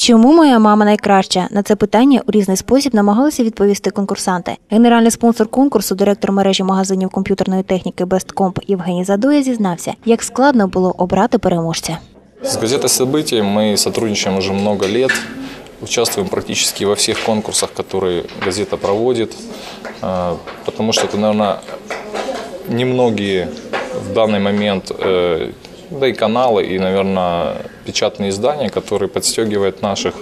Чому моя мама найкраща? На це питання у різний спосіб намагалися відповісти конкурсанти. Генеральний спонсор конкурсу, директор мережі магазинів комп'ютерної техніки Бесткомп Євгеній Задоя зізнався, як складно було обрати переможця. С газетой «События» мы сотрудничаем уже много лет, участвуем практически во всех конкурсах, которые газета проводит, э, потому что это, наверное, немногие в данный момент, э, да и каналы, и, наверное, печатные издания, которые подстегивают наших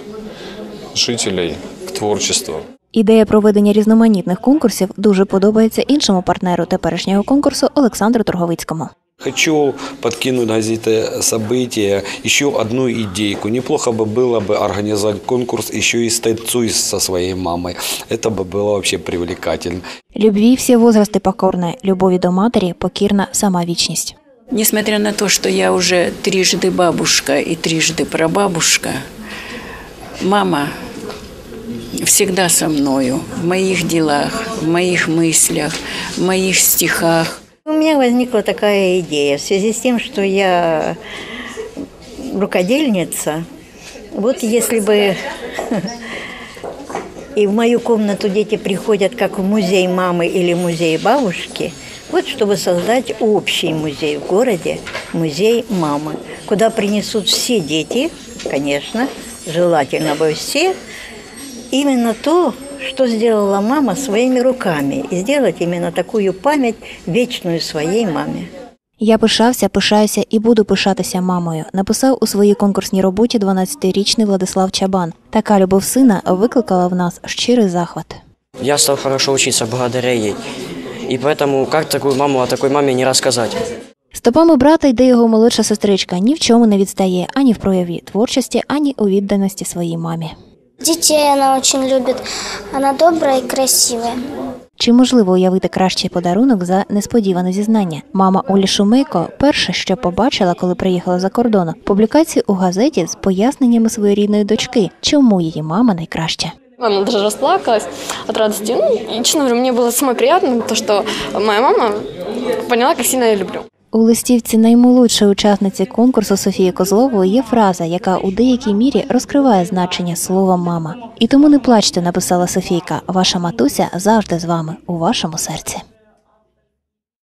жителей к творчеству. Ідея проведення різноманітних конкурсів дуже подобається іншому партнеру теперішнього конкурсу Олександру Торговицькому. Хочу подкинуть газете «События» еще одну идейку. Неплохо бы было бы организовать конкурс еще и «Станцуй со своей мамой». Это бы было вообще привлекательно. Любві всі возрасти покорне, любові до матері покірна сама вічність. Несмотря на то, что я уже трижды бабушка и трижды прабабушка, мама всегда со мною, в моих делах, в моих мыслях, в моих стихах. У меня возникла такая идея в связи с тем, что я рукодельница. Вот если бы и в мою комнату дети приходят как в музей мамы или музей бабушки, вот чтобы создать общий музей в городе, музей мамы, куда принесут все дети, конечно, желательно бы все, именно то, что сделала мама своими руками, и сделать именно такую память вечную своей маме. Я пишався, пишаюся і буду пишатися мамою. Написав у своїй конкурсній роботі 12-річний Владислав Чабан. Така любов сина викликала в нас щирий захват. Я стал хорошо учиться благодаря ей. И поэтому как такую маму о такой маме не рассказать? Стопами брата йде його молодша сестричка, ні в чому не відстає ані в прояві творчості, ані у відданості своїй мамі. Детей она очень любит. Она добрая и красивая. Чи можливо уявити кращий подарунок за несподіване зізнання? Мама Олі Шумейко перше, що побачила, коли приїхала за кордону, публікацію у газеті з поясненнями своєї рідної дочки, чому її мама найкраща. Она даже расплакалась от радости. Ну, и, честно говоря, мне было самое приятное, то, что моя мама поняла, как сильно я люблю. У листівці наймолодшої учасниці конкурсу Софії Козлової є фраза, яка у деякій мірі розкриває значення слова мама. І тому не плачте, написала Софійка. Ваша матуся завжди з вами у вашому серці.